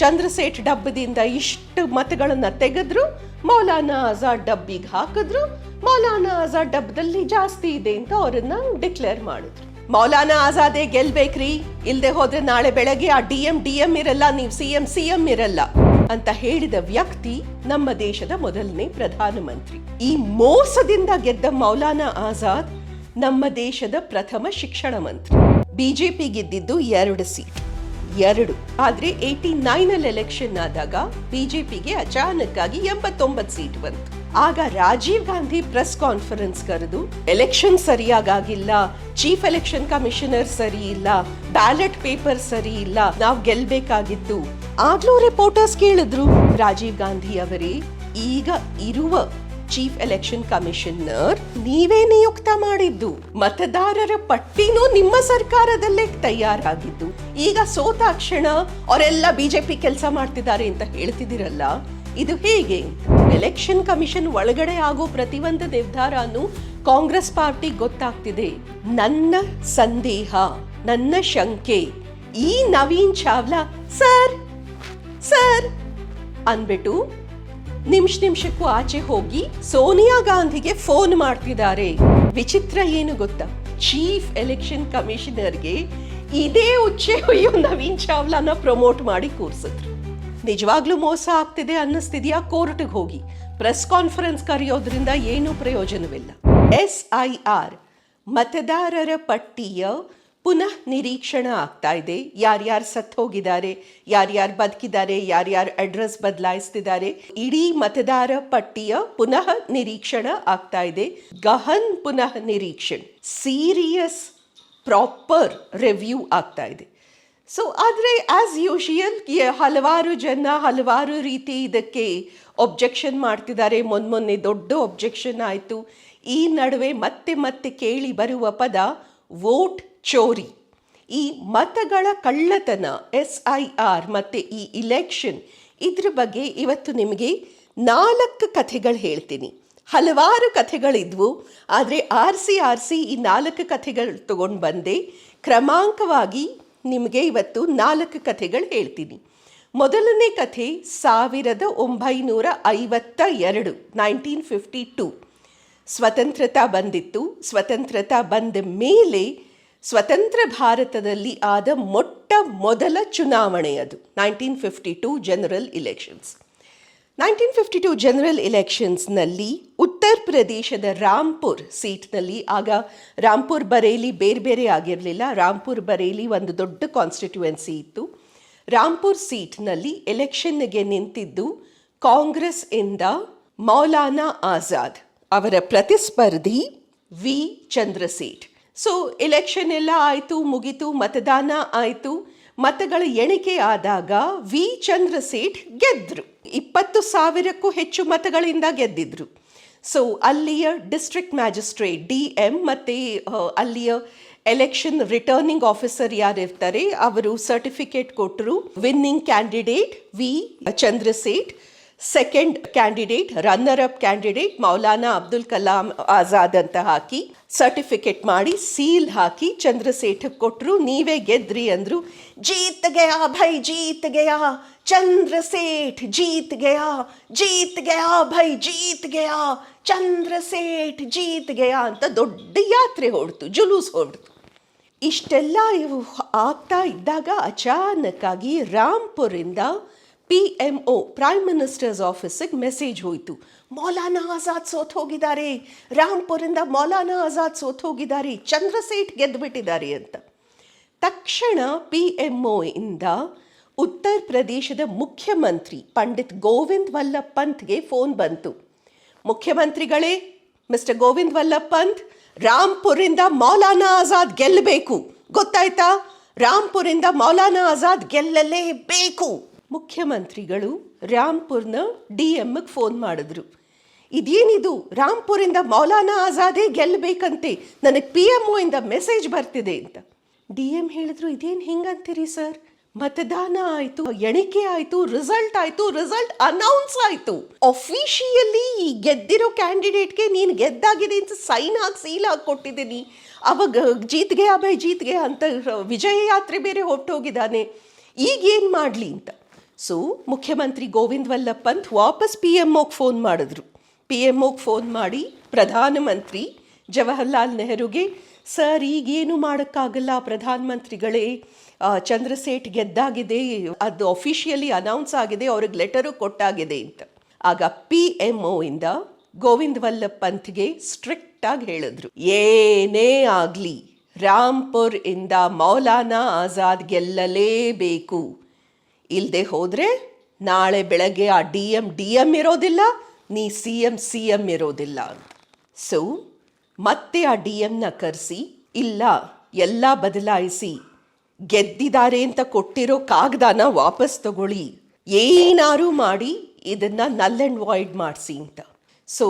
ಚಂದ್ರಸೇಠ್ ಡಬ್ಬದಿಂದ ಇಷ್ಟು ಮತಗಳನ್ನ ತೆಗೆದ್ರು, ಮೌಲಾನಾ ಆಜಾದ್ ಡಬ್ಬಿಗೆ ಹಾಕಿದ್ರು. ಮೌಲಾನಾ ಆಜಾದ್ ಡಬ್ಬದಲ್ಲಿ ಜಾಸ್ತಿ ಇದೆ ಅಂತ ಅವರನ್ನ ಡಿಕ್ಲೇರ್ ಮಾಡಿದ್ರು. ಮೌಲಾನಾ ಆಜಾದೇ ಗೆಲ್ಬೇಕ್ರಿ ಇಲ್ಲದೆ ಹೋದ್ರೆ ನಾಳೆ ಬೆಳಗ್ಗೆ ಆ ಡಿ ಎಂ ಡಿ ಎಂ ಇರಲ್ಲ, ನೀವು ಸಿ ಎಂ ಸಿ ಎಂ ಇರಲ್ಲ ಅಂತ ಹೇಳಿದ ವ್ಯಕ್ತಿ ನಮ್ಮ ದೇಶದ ಮೊದಲನೇ ಪ್ರಧಾನಮಂತ್ರಿ. ಈ ಮೋಸದಿಂದ ಗೆದ್ದ ಮೌಲಾನಾ ಆಜಾದ್ ನಮ್ಮ ದೇಶದ ಪ್ರಥಮ ಶಿಕ್ಷಣ ಮಂತ್ರಿ. ಬಿಜೆಪಿ ಗೆದ್ದಿದ್ದು ಎರಡು ಸೀಟ್. ಎರಡು. ಆದ್ರೆ ಏಯ್ಟಿ ನೈನ್ ಅಲ್ಲಿ ಎಲೆಕ್ಷನ್ ಆದಾಗ ಬಿಜೆಪಿಗೆ ಅಚಾನಕ್ ಆಗಿ ಎಂಬತ್ತೊಂಬತ್ತು ಸೀಟ್ ಬಂತು. ಆಗ ರಾಜೀವ್ ಗಾಂಧಿ ಪ್ರೆಸ್ ಕಾನ್ಫರೆನ್ಸ್ ಕರೆದು ಎಲೆಕ್ಷನ್ ಸರಿಯಾಗಿಲ್ಲ ಚೀಫ್ ಎಲೆಕ್ಷನ್ ಕಮಿಷನರ್ ಸರಿ ಇಲ್ಲ ಬ್ಯಾಲೆಟ್ ಪೇಪರ್ ಸರಿ ಇಲ್ಲ, ನಾವು ಗೆಲ್ಬೇಕಾಗಿತ್ತು. ಆಗ್ಲೂ ರಿಪೋರ್ಟರ್ಸ್ ಕೇಳಿದ್ರು ರಾಜೀವ್ ಗಾಂಧಿ ಅವರೇ, ಈಗ ಇರುವ ಚೀಫ್ ಎಲೆಕ್ಷನ್ ಕಮಿಷನರ್ ನೀವೇ ನಿಯುಕ್ತ ಮಾಡಿದ್ದು. ಮತದಾರರ ಪಟ್ಟಿನೂ ನಿಮ್ಮ ಸರ್ಕಾರದಲ್ಲೇ ತಯಾರಾಗಿದ್ದು. ಈಗ ಸೋತಾಕ್ಷಣ ಅವರೆಲ್ಲ ಬಿಜೆಪಿ ಕೆಲಸ ಮಾಡ್ತಿದ್ದಾರೆ ಅಂತ ಹೇಳ್ತಿದ್ದೀರಲ್ಲ, ಇದು ಹೇಗೆ? ಎಲೆಕ್ಷನ್ ಕಮಿಷನ್ ಒಳಗಡೆ ಆಗೋ ಪ್ರತಿಯೊಂದು ನಿರ್ಧಾರನು ಕಾಂಗ್ರೆಸ್ ಪಾರ್ಟಿ ಗೊತ್ತಾಗ್ತಿದೆ. ನನ್ನ ಸಂದೇಹ, ನನ್ನ ಶಂಕೆ, ಈ ನವೀನ್ ಚಾವ್ಲಾ, ಸರ್ ಸರ್ ಅನ್ಬಿಟ್ಟು ನಿಮಿಷ ನಿಮಿಷಕ್ಕೂ ಆಚೆ ಹೋಗಿ ಸೋನಿಯಾ ಗಾಂಧಿಗೆ ಫೋನ್ ಮಾಡ್ತಿದ್ದಾರೆ. ವಿಚಿತ್ರ ಏನು ಗೊತ್ತಾ? ಚೀಫ್ ಎಲೆಕ್ಷನ್ ಕಮಿಷನರ್ಗೆ ಇದೇ ಉಚ್ಚೆ ಹೊಯ್ಯೋ ನವೀನ್ ಚಾವ್ಲಾನ ಪ್ರಮೋಟ್ ಮಾಡಿ ಕೂರಿಸಿದ್ರು. ನಿಜವಾಗ್ಲೂ ಮೋಸ ಆಗ್ತಿದೆ ಅನ್ನಿಸ್ತಿದ್ಯಾ ಕೋರ್ಟ್ಗೆ ಹೋಗಿ? ಪ್ರೆಸ್ ಕಾನ್ಫರೆನ್ಸ್ ಕರೆಯೋದ್ರಿಂದ ಏನೂ ಪ್ರಯೋಜನವಿಲ್ಲ. ಎಸ್ ಐ ಆರ್ ಮತದಾರರ ಪಟ್ಟಿಯ ಪುನಃ ನಿರೀಕ್ಷಣ ಆಗ್ತಾ ಇದೆ. ಯಾರ್ಯಾರು ಸತ್ತು ಹೋಗಿದ್ದಾರೆ ಯಾರ್ಯಾರು ಬದುಕಿದ್ದಾರೆ, ಯಾರ್ಯಾರು ಅಡ್ರೆಸ್ ಬದಲಾಯಿಸ್ತಿದ್ದಾರೆ, ಇಡೀ ಮತದಾರ ಪಟ್ಟಿಯ ಪುನಃ ನಿರೀಕ್ಷಣ ಆಗ್ತಾ ಇದೆ. ಗಹನ್ ಪುನಃ ನಿರೀಕ್ಷಣ ಸೀರಿಯಸ್ ಪ್ರಾಪರ್ ರಿವ್ಯೂ ಆಗ್ತಾ ಇದೆ. ಸೊ ಆದರೆ ಆಸ್ ಯೂಶಿಯಲ್ ಹಲವಾರು ಜನ ಹಲವಾರು ರೀತಿ ಇದಕ್ಕೆ ಒಬ್ಜೆಕ್ಷನ್ ಮಾಡ್ತಿದ್ದಾರೆ. ಮೊನ್ನೆ ಮೊನ್ನೆ ದೊಡ್ಡ ಒಬ್ಜೆಕ್ಷನ್ ಆಯಿತು. ಈ ನಡುವೆ ಮತ್ತೆ ಮತ್ತೆ ಕೇಳಿ ಬರುವ ಪದ ವೋಟ್ ಚೋರಿ. ಈ ಮತಗಳ ಕಳ್ಳತನ ಎಸ್ ಐ ಆರ್ ಮತ್ತು ಈ ಇಲೆಕ್ಷನ್ ಇದ್ರ ಬಗ್ಗೆ ಇವತ್ತು ನಿಮಗೆ ನಾಲ್ಕು ಕಥೆಗಳು ಹೇಳ್ತೀನಿ. ಹಲವಾರು ಕಥೆಗಳಿದ್ವು, ಆದರೆ ಆರಿಸಿ ಆರಿಸಿ ಈ ನಾಲ್ಕು ಕಥೆಗಳು ತಗೊಂಡು ಬಂದೆ. ಕ್ರಮಾಂಕವಾಗಿ ನಿಮಗೆ ಇವತ್ತು ನಾಲ್ಕು ಕಥೆಗಳು ಹೇಳ್ತೀನಿ. ಮೊದಲನೇ ಕಥೆ ಸಾವಿರದ ಒಂಬೈನೂರ ಐವತ್ತ ಎರಡು ನೈನ್ಟೀನ್ ಫಿಫ್ಟಿ ಟೂ. ಸ್ವತಂತ್ರತಾ ಬಂದಿತ್ತು. ಸ್ವತಂತ್ರತಾ ಬಂದ ಮೇಲೆ ಸ್ವತಂತ್ರ ಭಾರತದಲ್ಲಿ ಆದ ಮೊಟ್ಟ ಮೊದಲ ಚುನಾವಣೆ ಅದು nineteen fifty two general elections nineteen fifty two general ಇಲೆಕ್ಷನ್ಸ್ನಲ್ಲಿ ಉತ್ತರ ಪ್ರದೇಶದ ರಾಂಪುರ್ ಸೀಟ್ನಲ್ಲಿ, ಆಗ ರಾಂಪುರ್ ಬರೇಲಿ ಬೇರೆ ಬೇರೆ ಆಗಿರಲಿಲ್ಲ. ರಾಂಪುರ್ ಬರೇಲಿ ಒಂದು ದೊಡ್ಡ ಕಾನ್ಸ್ಟಿಟ್ಯುವೆನ್ಸಿ ಇತ್ತು. ರಾಂಪುರ್ ಸೀಟ್ನಲ್ಲಿ ಎಲೆಕ್ಷನ್ಗೆ ನಿಂತಿದ್ದು ಕಾಂಗ್ರೆಸ್ ಇಂದ ಮೌಲಾನಾ ಆಜಾದ್. ಅವರ ಪ್ರತಿಸ್ಪರ್ಧಿ ವಿ ಚಂದ್ರಸೇಠ್ ಸೊ ಎಲೆಕ್ಷನ್ ಎಲ್ಲ ಆಯಿತು, ಮುಗಿತು, ಮತದಾನ ಆಯಿತು. ಮತಗಳ ಎಣಿಕೆ ಆದಾಗ ವಿ. ಚಂದ್ರಸೇಠ್ ಗೆದ್ದರು ಇಪ್ಪತ್ತು ಸಾವಿರಕ್ಕೂ ಹೆಚ್ಚು ಮತಗಳಿಂದ ಗೆದ್ದಿದ್ರು. ಸೊ ಅಲ್ಲಿಯ ಡಿಸ್ಟ್ರಿಕ್ಟ್ ಮ್ಯಾಜಿಸ್ಟ್ರೇಟ್ ಡಿ. ಎಂ. ಮತ್ತು ಅಲ್ಲಿಯ ಎಲೆಕ್ಷನ್ ರಿಟರ್ನಿಂಗ್ ಆಫೀಸರ್ ಯಾರಿರ್ತಾರೆ, ಅವರು ಸರ್ಟಿಫಿಕೇಟ್ ಕೊಟ್ಟರು winning candidate V. Chandraseth. Second candidate runner up candidate Maulana Abdul Kalam Azad ಅಂತ ಹಾಕಿ ಸರ್ಟಿಫಿಕೇಟ್ ಮಾಡಿ ಸೀಲ್ ಹಾಕಿ ಚಂದ್ರಸೇಠ ಕೊಟ್ಟರು ನೀವೇ ಗೆದ್ರಿ ಅಂದ್ರು, ಜೀತ್ ಗಯಾ ಭೈ, ಜೀತ್ ಗಯಾ ಚಂದ್ರಸೇಠ್ ಜೀತ್ ಗಯಾ ಜೀತ್ ಗಯಾ ಭೈ, ಜೀತ್ ಗಯಾ ಚಂದ್ರಸೇಠ್ ಜೀತ್ ಗಯಾ ಅಂತ ದೊಡ್ಡ ಯಾತ್ರೆ ಹೊಡ್ತು, ಜುಲೂಸ್ ಹೊಡ್ತು. ಇಷ್ಟೆಲ್ಲ ಇವು ಆಗ್ತಾ ಇದ್ದಾಗ ಅಚಾನಕ್ಕಾಗಿ ರಾಂಪುರಿಂದ P M O prime ministers ಆಫೀಸಿಗೆ ಮೆಸೇಜ್ ಹೋಯಿತು. ಮೌಲಾನಾ ಆಜಾದ್ ಸೋತ್ ಹೋಗಿದ್ದಾರೆ. ರಾಮ್ಪುರಿಂದ ಮೌಲಾನಾ ಆಜಾದ್ ಸೋತ್ ಹೋಗಿದ್ದಾರೆ. ಚಂದ್ರಸೇಠ್ ಗೆದ್ದುಬಿಟ್ಟಿದ್ದಾರೆ ಅಂತ. ತಕ್ಷಣ ಪಿ ಎಂ ಒ ಇಂದ ಉತ್ತರ ಪ್ರದೇಶದ ಮುಖ್ಯಮಂತ್ರಿ ಪಂಡಿತ್ ಗೋವಿಂದ್ ವಲ್ಲಭ್ ಪಂತ್ಗೆ ಫೋನ್ ಬಂತು. ಮುಖ್ಯಮಂತ್ರಿಗಳೇ, ಮಿಸ್ಟರ್ ಗೋವಿಂದ್ ವಲ್ಲಭ್ ಪಂತ್ ರಾಮ್ಪುರಿಂದ ಮೌಲಾನಾ ಆಜಾದ್ ಗೆಲ್ಲಬೇಕು. ಗೊತ್ತಾಯ್ತಾ? ರಾಮ್ಪುರಿಂದ ಮೌಲಾನಾ ಆಜಾದ್ ಗೆಲ್ಲಲೇಬೇಕು. ಮುಖ್ಯಮಂತ್ರಿಗಳು ರಾಂಪುರ್ನ ಡಿ ಎಮ್ಗೆ ಫೋನ್ ಮಾಡಿದ್ರು. ಇದೇನಿದು? ರಾಂಪುರಿಂದ ಮೌಲಾನಾ ಆಜಾದೇ ಗೆಲ್ಲಬೇಕಂತೆ. ನನಗೆ ಪಿ ಎಂ ಇಂದ ಮೆಸೇಜ್ ಬರ್ತಿದೆ ಅಂತ. ಡಿ ಎಂ ಹೇಳಿದ್ರು, ಇದೇನು ಹಿಂಗಂತೀರಿ ಸರ್? ಮತದಾನ ಆಯಿತು, ಎಣಿಕೆ ಆಯಿತು, ರಿಸಲ್ಟ್ ಆಯಿತು, ರಿಸಲ್ಟ್ ಅನೌನ್ಸ್ ಆಯಿತು. ಅಫಿಷಿಯಲಿ ಈ ಗೆದ್ದಿರೋ ಕ್ಯಾಂಡಿಡೇಟ್ಗೆ ನೀನು ಗೆದ್ದಾಗಿದೆ ಅಂತ ಸೈನ್ ಹಾಕಿ, ಸೀಲ್ ಹಾಕಿ ಕೊಟ್ಟಿದ್ದೀನಿ. ಅವಾಗ ಜೀತ್ಗೆ ಅಭಯ್ ಜೀತ್ಗೆ ಅಂತ ವಿಜಯ ಯಾತ್ರೆ ಬೇರೆ ಹೊರಟೋಗಿದ್ದಾನೆ. ಈಗ ಏನು ಮಾಡಲಿ? ಅಂತ. ಸೊ ಮುಖ್ಯಮಂತ್ರಿ ಗೋವಿಂದ್ ವಲ್ಲಭ್ ಪಂತ್ ವಾಪಸ್ ಪಿ ಎಂ ಒಗೆ ಫೋನ್ ಮಾಡಿದ್ರು. ಪಿ ಎಂ ಒಗೆ ಫೋನ್ ಮಾಡಿ ಪ್ರಧಾನಮಂತ್ರಿ ಜವಾಹರ್ಲಾಲ್ ನೆಹರುಗೆ ಸರ್ ಈಗೇನು ಮಾಡೋಕ್ಕಾಗಲ್ಲ ಪ್ರಧಾನಮಂತ್ರಿಗಳೇ ಚಂದ್ರಸೇಠ್ ಗೆದ್ದಾಗಿದೆ, ಅದು ಅಫಿಷಿಯಲಿ ಅನೌನ್ಸ್ ಆಗಿದೆ, ಅವ್ರಿಗೆ ಲೆಟರು ಕೊಟ್ಟಾಗಿದೆ ಅಂತ. ಆಗ ಪಿ ಎಂ ಒ ಇಂದ ಗೋವಿಂದ್ ವಲ್ಲಭ್ ಪಂತ್ಗೆ ಸ್ಟ್ರಿಕ್ಟ್ ಆಗಿ ಹೇಳಿದ್ರು. ಏನೇ ಆಗಲಿ ರಾಂಪುರ್ ಇಂದ ಮೌಲಾನಾ ಆಜಾದ್ ಗೆಲ್ಲಲೇಬೇಕು. ಇಲ್ಲದೆ ಹೋದರೆ ನಾಳೆ ಬೆಳಗ್ಗೆ ಆ ಡಿ ಎಂ ಡಿ ಎಂ ಇರೋದಿಲ್ಲ, ನೀ ಸಿ ಎಂ, ಸಿ ಎಂ ಇರೋದಿಲ್ಲ ಅಂತ. ಸೊ ಮತ್ತೆ ಆ ಡಿ ಎಮ್ನ ಕರೆಸಿ, ಇಲ್ಲ, ಎಲ್ಲ ಬದಲಾಯಿಸಿ, ಗೆದ್ದಿದ್ದಾರೆ ಅಂತ ಕೊಟ್ಟಿರೋ ಕಾಗದಾನ ವಾಪಸ್ ತಗೊಳ್ಳಿ. ಏನಾರು ಮಾಡಿ ಇದನ್ನು ನಲ್ ಆ್ಯಂಡ್ ವಾಯ್ಡ್ ಮಾಡಿಸಿ ಅಂತ. ಸೊ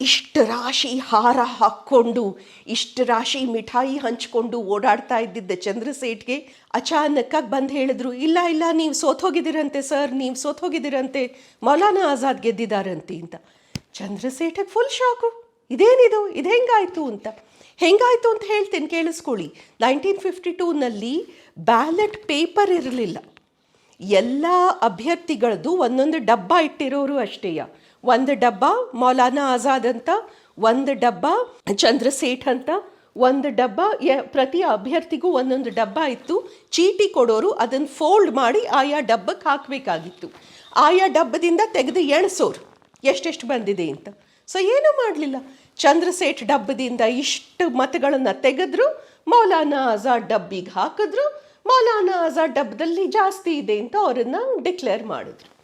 ಇಷ್ಟು ರಾಶಿ ಹಾರ ಹಾಕ್ಕೊಂಡು, ಇಷ್ಟು ರಾಶಿ ಮಿಠಾಯಿ ಹಂಚ್ಕೊಂಡು ಓಡಾಡ್ತಾ ಇದ್ದಿದ್ದ ಚಂದ್ರಸೇಠ್ಗೆ ಅಚಾನಕ್ಕಾಗಿ ಬಂದು ಹೇಳಿದ್ರು, ಇಲ್ಲ ಇಲ್ಲ, ನೀವು ಸೋತೋಗಿದ್ದೀರಂತೆ ಸರ್, ನೀವು ಸೋತೋಗಿದ್ದೀರಂತೆ ಮೌಲಾನಾ ಆಜಾದ್ ಗೆದ್ದಿದ್ದಾರಂತೆ ಅಂತ. ಚಂದ್ರಸೇಠಗೆ ಫುಲ್ ಶಾಕು ಇದೇನಿದು? ಇದು ಹೆಂಗಾಯ್ತು? ಅಂತ. ಹೆಂಗಾಯ್ತು ಅಂತ ಹೇಳ್ತೀನಿ, ಕೇಳಿಸ್ಕೊಳ್ಳಿ. ನೈನ್ಟೀನ್ ಫಿಫ್ಟಿ ಟೂನಲ್ಲಿ ಬ್ಯಾಲೆಟ್ ಪೇಪರ್ ಇರಲಿಲ್ಲ. ಎಲ್ಲ ಅಭ್ಯರ್ಥಿಗಳದ್ದು ಒಂದೊಂದು ಡಬ್ಬ ಇಟ್ಟಿರೋರು ಅಷ್ಟೇಯ. ಒಂದು ಡಬ್ಬ ಮೌಲಾನಾ ಆಜಾದ್ ಅಂತ, ಒಂದು ಡಬ್ಬ ಚಂದ್ರಸೇಠ್ ಅಂತ, ಒಂದು ಡಬ್ಬ ಪ್ರತಿ ಅಭ್ಯರ್ಥಿಗೂ ಒಂದೊಂದು ಡಬ್ಬ ಇತ್ತು. ಚೀಟಿ ಕೊಡೋರು ಅದನ್ನು ಫೋಲ್ಡ್ ಮಾಡಿ ಆಯಾ ಡಬ್ಬಕ್ಕೆ ಹಾಕಬೇಕಾಗಿತ್ತು. ಆಯಾ ಡಬ್ಬದಿಂದ ತೆಗೆದು ಎಣಿಸೋರು. ಎಷ್ಟೆಷ್ಟು ಬಂದಿದೆ ಅಂತ. ಸೊ ಏನೂ ಮಾಡಲಿಲ್ಲ. ಚಂದ್ರಸೇಠ್ ಡಬ್ಬದಿಂದ ಇಷ್ಟು ಮತಗಳನ್ನು ತೆಗೆದ್ರು, ಮೌಲಾನಾ ಆಜಾದ್ ಡಬ್ಬಿಗೆ ಹಾಕಿದ್ರು, ಮೌಲಾನಾ ಆಜಾದ್ ಡಬ್ಬದಲ್ಲಿ ಜಾಸ್ತಿ ಇದೆ ಅಂತ ಅವರನ್ನು ಡಿಕ್ಲೇರ್ ಮಾಡಿದ್ರು.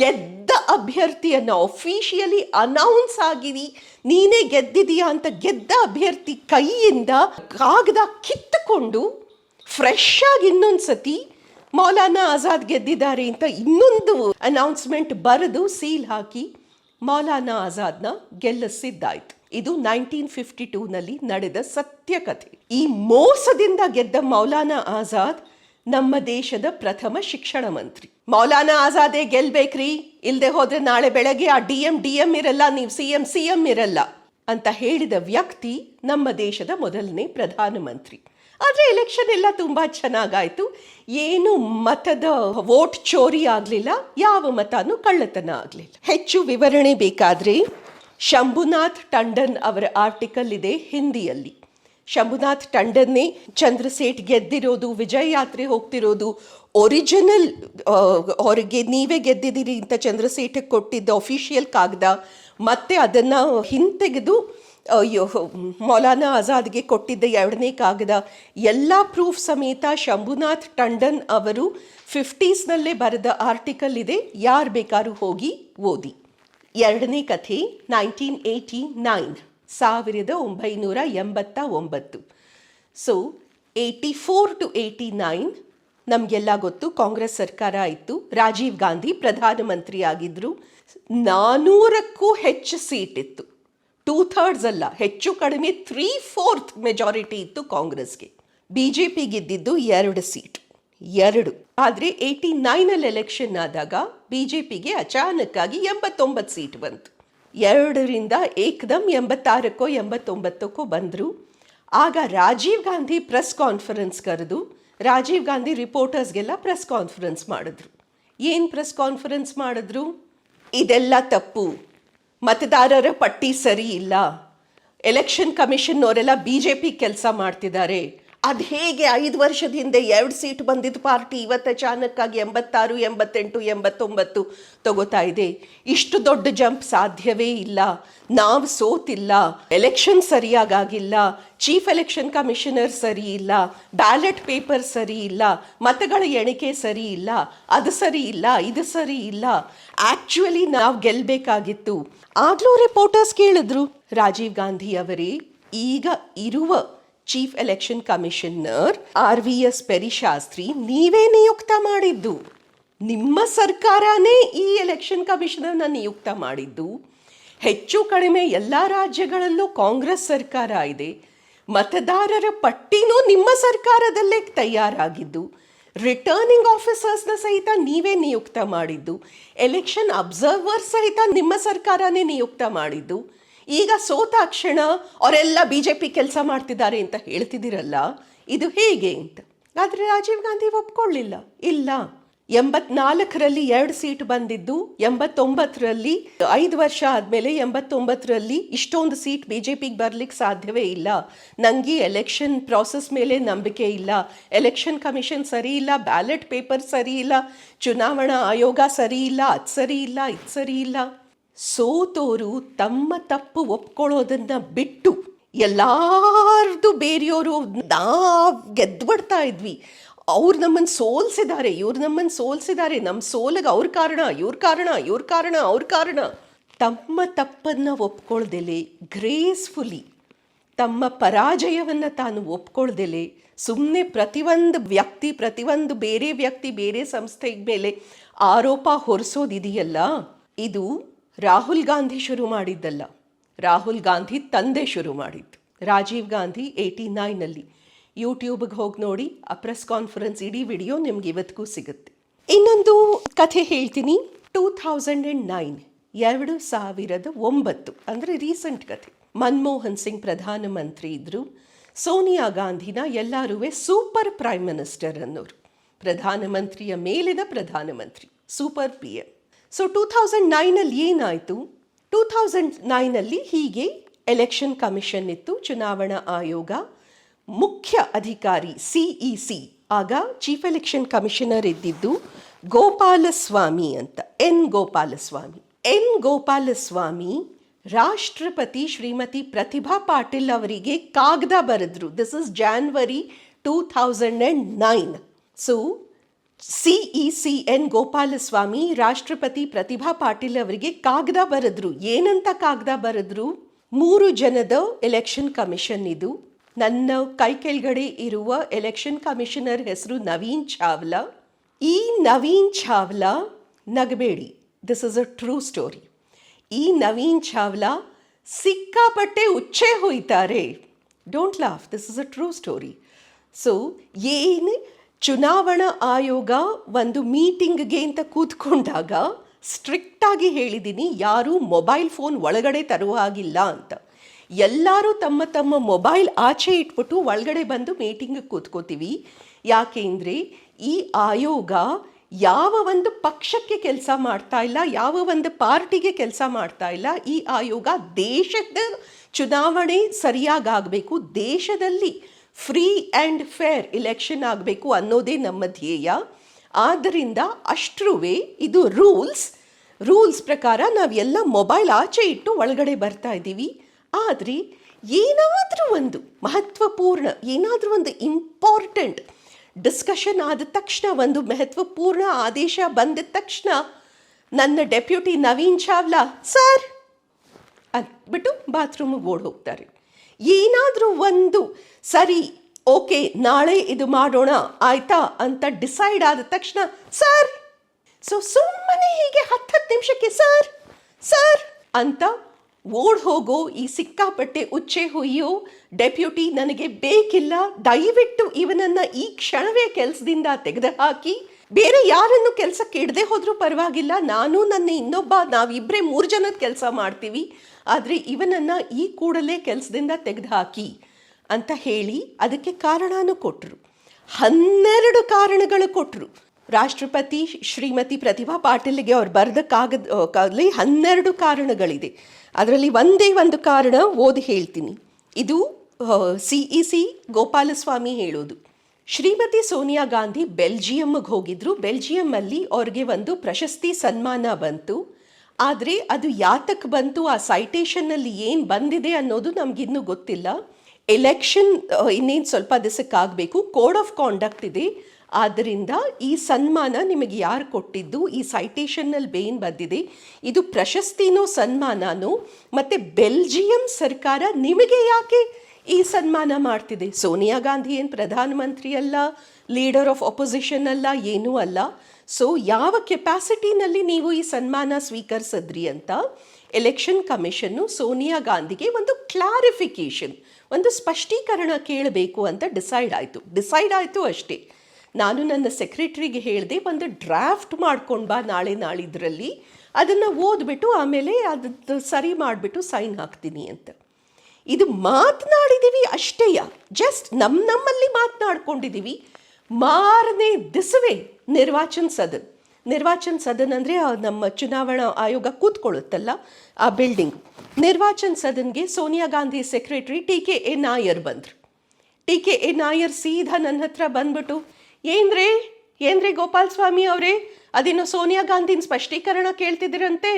ಗೆದ್ದ ಅಭ್ಯರ್ಥಿಯನ್ನು ಅಫಿಷಿಯಲಿ ಅನೌನ್ಸ್ ಆಗಿದಿ ನೀನೇ ಗೆದ್ದಿದೀಯಾ ಅಂತ ಗೆದ್ದ ಅಭ್ಯರ್ಥಿ ಕೈಯಿಂದ ಕಾಗದ ಕಿತ್ತುಕೊಂಡು ಫ್ರೆಶ್ ಆಗಿ ಇನ್ನೊಂದು ಸತಿ ಮೌಲಾನಾ ಆಜಾದ್ ಗೆದ್ದಿದ್ದಾರೆ ಅಂತ ಇನ್ನೊಂದು ಅನೌನ್ಸ್ಮೆಂಟ್ ಬರೆದು ಸೀಲ್ ಹಾಕಿ ಮೌಲಾನಾ ಆಜಾದ್ನ ಗೆಲ್ಲಿಸಿದ್ದಾಯಿತು. ಇದು ನೈನ್ಟೀನ್ ಫಿಫ್ಟಿ ಟೂನಲ್ಲಿ ನಡೆದ ಸತ್ಯಕಥೆ. ಈ ಮೋಸದಿಂದ ಗೆದ್ದ ಮೌಲಾನಾ ಆಜಾದ್ ನಮ್ಮ ದೇಶದ ಪ್ರಥಮ ಶಿಕ್ಷಣ ಮಂತ್ರಿ. ಮೌಲಾನಾ ಆಜಾದೆ ಗೆಲ್ಬೇಕ್ರಿ. ಇಲ್ದೆ ಹೋದ್ರೆ ನಾಳೆ ಬೆಳಗ್ಗೆ ಆ ಡಿ ಎಂ ಡಿ ಎಂ ಇರಲ್ಲ, ನೀವು ಸಿ ಎಂ ಸಿ ಎಂ ಇರಲ್ಲ ಅಂತ ಹೇಳಿದ ವ್ಯಕ್ತಿ ನಮ್ಮ ದೇಶದ ಮೊದಲನೇ ಪ್ರಧಾನಮಂತ್ರಿ ಆದರೆ ಎಲೆಕ್ಷನ್ ಎಲ್ಲ ತುಂಬ ಚೆನ್ನಾಗಾಯ್ತು. ಏನು ಮತದ ವೋಟ್ ಚೋರಿ ಆಗಲಿಲ್ಲ, ಯಾವ ಮತನೂ ಕಳ್ಳತನ ಆಗಲಿಲ್ಲ. ಹೆಚ್ಚು ವಿವರಣೆ ಬೇಕಾದರೆ ಶಂಭುನಾಥ್ ಟಂಡನ್ ಅವರ ಆರ್ಟಿಕಲ್ ಇದೆ ಹಿಂದಿಯಲ್ಲಿ. ಶಂಭುನಾಥ್ ಟಂಡನ್ನೇ ಚಂದ್ರಸೇಠ್ ಗೆದ್ದಿರೋದು ವಿಜಯ ಯಾತ್ರೆ ಹೋಗ್ತಿರೋದು ಒರಿಜಿನಲ್ ಅವರಿಗೆ ನೀವೇ ಗೆದ್ದಿದ್ದೀರಿ ಅಂತ ಚಂದ್ರಸೇಠಕ್ಕೆ ಕೊಟ್ಟಿದ್ದ ಅಫಿಷಿಯಲ್ ಕಾಗದ, ಮತ್ತೆ ಅದನ್ನು ಹಿಂತೆಗೆದು ಮೌಲಾನಾ ಆಜಾದ್ಗೆ ಕೊಟ್ಟಿದ್ದ ಎರಡನೇ ಕಾಗದ, ಎಲ್ಲ ಪ್ರೂಫ್ ಸಮೇತ ಶಂಭುನಾಥ್ ಟಂಡನ್ ಅವರು ಫಿಫ್ಟೀಸ್ನಲ್ಲೇ ಬರೆದ ಆರ್ಟಿಕಲ್ ಇದೆ, ಯಾರು ಬೇಕಾದ್ರೂ ಹೋಗಿ ಓದಿ. ಎರಡನೇ ಕಥೆ ನೈನ್ಟೀನ್ ಏಯ್ಟಿ ನೈನ್ ಸಾವಿರದ ಒಂಬೈನೂರ ಎಂಬತ್ತ ಒಂಬತ್ತು. So eighty four to eighty nine ನಮಗೆಲ್ಲ ಗೊತ್ತು, ಕಾಂಗ್ರೆಸ್ ಸರ್ಕಾರ ಇತ್ತು ರಾಜೀವ್ ಗಾಂಧಿ ಪ್ರಧಾನಮಂತ್ರಿ ಆಗಿದ್ದರು ನಾನೂರಕ್ಕೂ ಹೆಚ್ಚು ಸೀಟ್ ಇತ್ತು. ಟೂ ಥರ್ಡ್ಸ್ ಅಲ್ಲ, ಹೆಚ್ಚು ಕಡಿಮೆ ತ್ರೀ ಫೋರ್ತ್ ಮೆಜಾರಿಟಿ ಇತ್ತು ಕಾಂಗ್ರೆಸ್ಗೆ. ಬಿ ಜೆ ಪಿ ಗೆದ್ದಿದ್ದು ಎರಡು ಸೀಟ್ ಎರಡು. ಆದರೆ ಏಯ್ಟಿ ನೈನಲ್ಲಿ ಎಲೆಕ್ಷನ್ ಆದಾಗ ಬಿ ಜೆ ಪಿಗೆ ಅಚಾನಕ್ಕಾಗಿ ಎಂಬತ್ತೊಂಬತ್ತು ಸೀಟ್ ಬಂತು. ಎರಡರಿಂದ ಏಕದಮ್ ಎಂಬತ್ತಾರಕ್ಕೋ ಎಂಬತ್ತೊಂಬತ್ತಕ್ಕೋ ಬಂದರು. ಆಗ ರಾಜೀವ್ ಗಾಂಧಿ ಪ್ರೆಸ್ ಕಾನ್ಫರೆನ್ಸ್ ಕರೆದು ರಾಜೀವ್ ಗಾಂಧಿ ರಿಪೋರ್ಟರ್ಸ್ಗೆಲ್ಲ ಪ್ರೆಸ್ ಕಾನ್ಫರೆನ್ಸ್ ಮಾಡಿದ್ರು. ಏನು ಪ್ರೆಸ್ ಕಾನ್ಫರೆನ್ಸ್ ಮಾಡಿದ್ರು? ಇದೆಲ್ಲ ತಪ್ಪು. ಮತದಾರರ ಪಟ್ಟಿ ಸರಿ ಇಲ್ಲ. ಎಲೆಕ್ಷನ್ ಕಮಿಷನ್ನವರೆಲ್ಲ ಬಿ ಜೆ ಪಿ ಕೆಲಸ ಮಾಡ್ತಿದ್ದಾರೆ. ಅದು ಹೇಗೆ ಐದು ವರ್ಷದ ಹಿಂದೆ ಎರಡು ಸೀಟ್ ಬಂದಿದ್ದ ಪಾರ್ಟಿ ಇವತ್ತು ಅಚಾನಕ್ಕಾಗಿ ಎಂಬತ್ತಾರು, ಎಂಬತ್ತೆಂಟು, ಎಂಬತ್ತೊಂಬತ್ತು ತಗೋತಾ ಇದೆ. ಇಷ್ಟು ದೊಡ್ಡ ಜಂಪ್ ಸಾಧ್ಯವೇ ಇಲ್ಲ. ನಾವು ಸೋತಿಲ್ಲ. ಎಲೆಕ್ಷನ್ ಸರಿಯಾಗಿಲ್ಲ ಚೀಫ್ ಎಲೆಕ್ಷನ್ ಕಮಿಷನರ್ ಸರಿ ಇಲ್ಲ. ಬ್ಯಾಲೆಟ್ ಪೇಪರ್ ಸರಿ ಇಲ್ಲ. ಮತಗಳ ಎಣಿಕೆ ಸರಿ ಇಲ್ಲ. ಅದು ಸರಿ ಇಲ್ಲ, ಇದು ಸರಿ ಇಲ್ಲ. ಆಕ್ಚುಲಿ ನಾವು ಗೆಲ್ಲಬೇಕಾಗಿತ್ತು ಆಗ್ಲೂ ರಿಪೋರ್ಟರ್ಸ್ ಕೇಳಿದ್ರು ರಾಜೀವ್ ಗಾಂಧಿ ಅವರೇ, ಈಗ ಇರುವ chief election commissioner R V S Perishastri ನೀವೇ ನಿಯುಕ್ತ ಮಾಡಿದ್ದು. ನಿಮ್ಮ ಸರ್ಕಾರನೇ ಈ ಎಲೆಕ್ಷನ್ ಕಮಿಷನರ್ನ ನಿಯುಕ್ತ ಮಾಡಿದ್ದು. ಹೆಚ್ಚು ಕಡಿಮೆ ಎಲ್ಲ ರಾಜ್ಯಗಳಲ್ಲೂ ಕಾಂಗ್ರೆಸ್ ಸರ್ಕಾರ ಇದೆ. ಮತದಾರರ ಪಟ್ಟಿನೂ ನಿಮ್ಮ ಸರ್ಕಾರದಲ್ಲೇ ತಯಾರಾಗಿದ್ದು. ರಿಟರ್ನಿಂಗ್ ಆಫೀಸರ್ಸ್ನ ಸಹಿತ ನೀವೇ ನಿಯುಕ್ತ ಮಾಡಿದ್ದು. ಎಲೆಕ್ಷನ್ ಅಬ್ಸರ್ವರ್ ಸಹಿತ ನಿಮ್ಮ ಸರ್ಕಾರನೇ ನಿಯುಕ್ತ ಮಾಡಿದ್ದು. ಈಗ ಸೋತಾಕ್ಷಣ ಅವರೆಲ್ಲ ಬಿ ಜೆ ಪಿ ಕೆಲಸ ಮಾಡ್ತಿದ್ದಾರೆ ಅಂತ ಹೇಳ್ತಿದ್ದೀರಲ್ಲ, ಇದು ಹೇಗೆ ಅಂತ? ಆದರೆ ರಾಜೀವ್ ಗಾಂಧಿ ಒಪ್ಕೊಳ್ಳಿಲ್ಲ. ಇಲ್ಲ. ಎಂಬತ್ನಾಲ್ಕರಲ್ಲಿ ಎರಡು ಸೀಟ್ ಬಂದಿದ್ದು, ಎಂಬತ್ತೊಂಬತ್ತರಲ್ಲಿ ಐದು ವರ್ಷ ಆದಮೇಲೆ ಎಂಬತ್ತೊಂಬತ್ತರಲ್ಲಿ ಇಷ್ಟೊಂದು ಸೀಟ್ ಬಿ ಜೆ ಪಿಗೆ ಬರಲಿಕ್ಕೆ ಸಾಧ್ಯವೇ ಇಲ್ಲ. ನನಗೆ ಎಲೆಕ್ಷನ್ ಪ್ರಾಸೆಸ್ ಮೇಲೆ ನಂಬಿಕೆ ಇಲ್ಲ. ಎಲೆಕ್ಷನ್ ಕಮಿಷನ್ ಸರಿ ಇಲ್ಲ, ಬ್ಯಾಲೆಟ್ ಪೇಪರ್ ಸರಿ ಇಲ್ಲ, ಚುನಾವಣಾ ಆಯೋಗ ಸರಿ ಇಲ್ಲ, ಅದು ಸರಿ ಇಲ್ಲ, ಇದು ಸರಿ ಇಲ್ಲ. ಸೋತೋರು ತಮ್ಮ ತಪ್ಪು ಒಪ್ಕೊಳ್ಳೋದನ್ನ ಬಿಟ್ಟು ಎಲ್ಲಾರ್ದು ಬೇರೆಯವರು ನಾವು ಗೆದ್ಬಿಡ್ತಾ ಇದ್ವಿ. ಅವ್ರು ನಮ್ಮನ್ನು ಸೋಲ್ಸಿದ್ದಾರೆ, ಇವ್ರು ನಮ್ಮನ್ನು ಸೋಲ್ಸಿದ್ದಾರೆ. ನಮ್ಮ ಸೋಲಿಗೆ ಅವ್ರ ಕಾರಣ, ಇವ್ರ ಕಾರಣ ಇವ್ರ ಕಾರಣ, ಅವ್ರ ಕಾರಣ. ತಮ್ಮ ತಪ್ಪನ್ನು ಒಪ್ಕೊಳ್ದೆಲೆ ಗ್ರೇಸ್ಫುಲಿ, ತಮ್ಮ ಪರಾಜಯವನ್ನು ತಾನು ಒಪ್ಕೊಳ್ದೆಲೆ ಸುಮ್ಮನೆ ಪ್ರತಿಯೊಂದು ವ್ಯಕ್ತಿ ಪ್ರತಿಯೊಂದು ಬೇರೆ ವ್ಯಕ್ತಿ, ಬೇರೆ ಸಂಸ್ಥೆ ಮೇಲೆ ಆರೋಪ ಹೊರಿಸೋದಿದೆಯಲ್ಲ ಇದು ರಾಹುಲ್ ಗಾಂಧಿ ಶುರು ಮಾಡಿದ್ದಲ್ಲ. ರಾಹುಲ್ ಗಾಂಧಿ ತಂದೆ ಶುರು ಮಾಡಿದ್ದು. ರಾಜೀವ್ ಗಾಂಧಿ ಏಯ್ಟಿ ನೈನಲ್ಲಿ. ಯೂಟ್ಯೂಬ್ಗೆ ಹೋಗಿ ನೋಡಿ, ಆ ಪ್ರೆಸ್ ಕಾನ್ಫರೆನ್ಸ್ ಇಡೀ ವಿಡಿಯೋ ನಿಮ್ಗೆ ಇವತ್ತಿಗೂ ಸಿಗುತ್ತೆ. ಇನ್ನೊಂದು ಕಥೆ ಹೇಳ್ತೀನಿ. ಟೂ ಥೌಸಂಡ್ ಆ್ಯಂಡ್ ನೈನ್, ಎರಡು ಸಾವಿರದ ಒಂಬತ್ತು, ಅಂದರೆ ರೀಸೆಂಟ್ ಕಥೆ. ಮನಮೋಹನ್ ಸಿಂಗ್ ಪ್ರಧಾನಮಂತ್ರಿ ಇದ್ದರು ಸೋನಿಯಾ ಗಾಂಧಿನ ಎಲ್ಲರೂ ಸೂಪರ್ ಪ್ರೈಮ್ ಮಿನಿಸ್ಟರ್ ಅನ್ನೋರು. ಪ್ರಧಾನಮಂತ್ರಿಯ ಮೇಲಿನ ಪ್ರಧಾನಮಂತ್ರಿ, super P M. So two thousand ನೈನಲ್ಲಿ ಏನಾಯಿತು? ಟೂ ಥೌಸಂಡ್ ನೈನಲ್ಲಿ ಹೀಗೆ ಎಲೆಕ್ಷನ್ ಕಮಿಷನ್ ಇತ್ತು, ಚುನಾವಣಾ ಆಯೋಗ. ಮುಖ್ಯ ಅಧಿಕಾರಿ ಸಿಇ ಸಿ ಆಗ ಚೀಫ್ ಎಲೆಕ್ಷನ್ ಕಮಿಷನರ್ ಇದ್ದಿದ್ದು ಗೋಪಾಲಸ್ವಾಮಿ ಅಂತ, ಎನ್ ಗೋಪಾಲಸ್ವಾಮಿ. ಎನ್ ಗೋಪಾಲಸ್ವಾಮಿ ರಾಷ್ಟ್ರಪತಿ ಶ್ರೀಮತಿ ಪ್ರತಿಭಾ ಪಾಟೀಲ್ ಅವರಿಗೆ ಕಾಗದ ಬರೆದ್ರು. This is January two thousand and nine so C E C N Gopalaswami ರಾಷ್ಟ್ರಪತಿ ಪ್ರತಿಭಾ ಪಾಟೀಲ್ ಅವರಿಗೆ ಕಾಗದ ಬರೆದ್ರು. ಏನಂತ ಕಾಗದ ಬರೆದ್ರು? ಮೂರು ಜನದ ಎಲೆಕ್ಷನ್ ಕಮಿಷನ್ ಇದು. ನನ್ನ ಕೈ ಕೆಳಗಡೆ ಇರುವ ಎಲೆಕ್ಷನ್ ಕಮಿಷನರ್ ಹೆಸರು ನವೀನ್ ಚಾವ್ಲಾ. ಈ Naveen Chawla ನಗಬೇಡಿ. This is a true story ಈ ನವೀನ್ ಚಾವ್ಲಾ ಸಿಕ್ಕಾಪಟ್ಟೆ ಉಚ್ಚೆ ಹೋಯ್ತಾರೆ. Don't laugh this is a true story so ಏನು ಚುನಾವಣಾ ಆಯೋಗ ಒಂದು ಮೀಟಿಂಗ್ಗೆ ಅಂತ ಕೂತ್ಕೊಂಡಾಗ ಸ್ಟ್ರಿಕ್ಟಾಗಿ ಹೇಳಿದ್ದೀನಿ ಯಾರೂ ಮೊಬೈಲ್ ಫೋನ್ ಒಳಗಡೆ ತರುವ ಹಾಗಿಲ್ಲ ಅಂತ. ಎಲ್ಲರೂ ತಮ್ಮ ತಮ್ಮ ಮೊಬೈಲ್ ಆಚೆ ಇಟ್ಬಿಟ್ಟು ಒಳಗಡೆ ಬಂದು ಮೀಟಿಂಗ್ ಕೂತ್ಕೋತೀವಿ. ಯಾಕೆಂದರೆ ಈ ಆಯೋಗ ಯಾವ ಒಂದು ಪಕ್ಷಕ್ಕೆ ಕೆಲಸ ಮಾಡ್ತಾ ಇಲ್ಲ, ಯಾವ ಒಂದು ಪಾರ್ಟಿಗೆ ಕೆಲಸ ಮಾಡ್ತಾ ಇಲ್ಲ, ಈ ಆಯೋಗ ದೇಶದ ಚುನಾವಣೆ ಸರಿಯಾಗಬೇಕು ದೇಶದಲ್ಲಿ ಫ್ರೀ ಆ್ಯಂಡ್ ಫೇರ್ ಇಲೆಕ್ಷನ್ ಆಗಬೇಕು ಅನ್ನೋದೇ ನಮ್ಮ ಧ್ಯೇಯ. ಆದ್ದರಿಂದ ಅಷ್ಟ್ರುವೇ ಇದು ರೂಲ್ಸ್. ರೂಲ್ಸ್ ಪ್ರಕಾರ ನಾವೆಲ್ಲ ಮೊಬೈಲ್ ಆಚೆ ಇಟ್ಟು ಒಳಗಡೆ ಬರ್ತಾ ಇದ್ದೀವಿ. ಆದರೆ ಏನಾದರೂ ಒಂದು ಮಹತ್ವಪೂರ್ಣ, ಏನಾದರೂ ಒಂದು ಇಂಪಾರ್ಟೆಂಟ್ ಡಿಸ್ಕಷನ್ ಆದ ತಕ್ಷಣ, ಒಂದು ಮಹತ್ವಪೂರ್ಣ ಆದೇಶ ಬಂದ ತಕ್ಷಣ ನನ್ನ ಡೆಪ್ಯೂಟಿ ನವೀನ್ ಚಾವ್ಲಾ, ಸರ್! ಅಂದ್ಬಿಟ್ಟು ಬಾತ್ರೂಮಿಗೆ ಓಡ್ ಹೋಗ್ತಾರೆ. ಏನಾದರೂ ಒಂದು ಸರಿ, ಓಕೆ, ನಾಳೆ ಇದು ಮಾಡೋಣ, ಆಯ್ತಾ ಅಂತ ಡಿಸೈಡ್ ಆದ ತಕ್ಷಣ, ಸರ್, ಸೊ ಸುಮ್ಮನೆ ಹೀಗೆ ಹತ್ತು ಹತ್ತು ನಿಮಿಷಕ್ಕೆ, ಸರ್ ಸರ್ ಅಂತ ಓಡ್ ಹೋಗೋ ಈ ಸಿಕ್ಕಾಪಟ್ಟೆ ಉಚ್ಚೆ ಹುಯ್ಯೋ ಡೆಪ್ಯೂಟಿ ನನಗೆ ಬೇಕಿಲ್ಲ, ದಯವಿಟ್ಟು ಇವನನ್ನ ಈ ಕ್ಷಣವೇ ಕೆಲಸದಿಂದ ತೆಗೆದುಹಾಕಿ ಬೇರೆ ಯಾರನ್ನು ಕೆಲಸಕ್ಕೆ ಇಡದೆ ಹೋದರೂ ಪರವಾಗಿಲ್ಲ, ನಾನು ನನ್ನ ಇನ್ನೊಬ್ಬ ನಾವಿಬ್ಬರೇ ಮೂರು ಜನದ ಕೆಲಸ ಮಾಡ್ತೀವಿ ಆದರೆ ಇವನನ್ನು ಈ ಕೂಡಲೇ ಕೆಲಸದಿಂದ ತೆಗೆದುಹಾಕಿ ಅಂತ ಹೇಳಿ ಅದಕ್ಕೆ ಕಾರಣನೂ ಕೊಟ್ಟರು ಹನ್ನೆರಡು ಕಾರಣಗಳು ಕೊಟ್ಟರು ರಾಷ್ಟ್ರಪತಿ ಶ್ರೀಮತಿ ಪ್ರತಿಭಾ ಪಾಟೀಲ್ಗೆ ಅವ್ರು ಬರೆದ ಕಾಗದ ಕಾಗಲಿ ಹನ್ನೆರಡು ಕಾರಣಗಳಿದೆ. ಅದರಲ್ಲಿ ಒಂದೇ ಒಂದು ಕಾರಣ ಓದಿ ಹೇಳ್ತೀನಿ. ಇದು ಸಿ ಸಿ ಗೋಪಾಲಸ್ವಾಮಿ ಹೇಳೋದು. ಶ್ರೀಮತಿ ಸೋನಿಯಾ ಗಾಂಧಿ ಬೆಲ್ಜಿಯಮ್ಗೆ ಹೋಗಿದ್ರು. ಬೆಲ್ಜಿಯಮ್ಮಲ್ಲಿ ಅವ್ರಿಗೆ ಒಂದು ಪ್ರಶಸ್ತಿ ಸನ್ಮಾನ ಬಂತು. ಆದರೆ ಅದು ಯಾತಕ್ಕೆ ಬಂತು, ಆ ಸೈಟೇಷನ್ನಲ್ಲಿ ಏನು ಬಂದಿದೆ ಅನ್ನೋದು ನಮಗಿನ್ನೂ ಗೊತ್ತಿಲ್ಲ. ಎಲೆಕ್ಷನ್ ಇನ್ನೇನು ಸ್ವಲ್ಪ ದಿವಸಕ್ಕಾಗಬೇಕು ಕೋಡ್ ಆಫ್ ಕಾಂಡಕ್ಟ್ ಇದೆ. ಆದ್ದರಿಂದ ಈ ಸನ್ಮಾನ ನಿಮಗೆ ಯಾರು ಕೊಟ್ಟಿದ್ದು? ಈ ಸೈಟೇಷನ್ನಲ್ಲಿ ಬೇನ್ ಬಂದಿದೆ? ಇದು ಪ್ರಶಸ್ತಿನೋ ಸನ್ಮಾನನೋ, ಮತ್ತು ಬೆಲ್ಜಿಯಂ ಸರ್ಕಾರ ನಿಮಗೆ ಯಾಕೆ ಈ ಸನ್ಮಾನ ಮಾಡ್ತಿದೆ. ಸೋನಿಯಾ ಗಾಂಧಿ ಏನು ಪ್ರಧಾನಮಂತ್ರಿ ಅಲ್ಲ ಲೀಡರ್ ಆಫ್ ಅಪೋಸಿಷನ್ ಅಲ್ಲ, ಏನೂ ಅಲ್ಲ. ಸೊ ಯಾವ ಕೆಪ್ಯಾಸಿಟಿನಲ್ಲಿ ನೀವು ಈ ಸನ್ಮಾನ ಸ್ವೀಕರಿಸಿದ್ರಿ ಅಂತ ಎಲೆಕ್ಷನ್ ಕಮಿಷನ್ನು ಸೋನಿಯಾ ಗಾಂಧಿಗೆ ಒಂದು ಕ್ಲಾರಿಫಿಕೇಷನ್ ಒಂದು ಸ್ಪಷ್ಟೀಕರಣ ಕೇಳಬೇಕು ಅಂತ ಡಿಸೈಡ್ ಆಯಿತು. ಡಿಸೈಡ್ ಆಯಿತು ಅಷ್ಟೇ. ನಾನು ನನ್ನ ಸೆಕ್ರೆಟ್ರಿಗೆ ಹೇಳಿದೆ, ಒಂದು ಡ್ರಾಫ್ಟ್ ಮಾಡ್ಕೊಂಡು ಬಾ ನಾಳೆ ನಾಳಿದ್ರಲ್ಲಿ. ಅದನ್ನು ಓದ್ಬಿಟ್ಟು ಆಮೇಲೆ ಅದು ಸರಿ ಮಾಡಿಬಿಟ್ಟು ಸೈನ್ ಹಾಕ್ತೀನಿ ಅಂತ. ಇದು ಮಾತನಾಡಿದ್ದೀವಿ ಅಷ್ಟೇಯ ಜಸ್ಟ್ ನಮ್ಮ ನಮ್ಮಲ್ಲಿ ಮಾತನಾಡ್ಕೊಂಡಿದ್ದೀವಿ ಮಾರನೇ ದಿಸವೇ ನಿರ್ವಾಚನ್ ಸದನ್. ನಿರ್ವಾಚನ್ ಸದನ್ ಅಂದರೆ ನಮ್ಮ ಚುನಾವಣಾ ಆಯೋಗ ಕೂತ್ಕೊಳ್ಳುತ್ತಲ್ಲ ಆ building Nirvachan ಸದನ್ಗೆ Sonia Gandhi secretary T K A Nair ಬಂದರು. ಟಿ ಕೆ ಎ ನಾಯರ್ ಸೀದಾ ನನ್ನ ಹತ್ರ ಬಂದ್ಬಿಟ್ಟು, ಏನ್ರೇ ಏನ್ರೇ ಗೋಪಾಲ್ ಸ್ವಾಮಿ ಅವರೇ ಅದೇನೋ ಸೋನಿಯಾ ಗಾಂಧಿನ ಸ್ಪಷ್ಟೀಕರಣ ಕೇಳ್ತಿದ್ದೀರಂತೆ,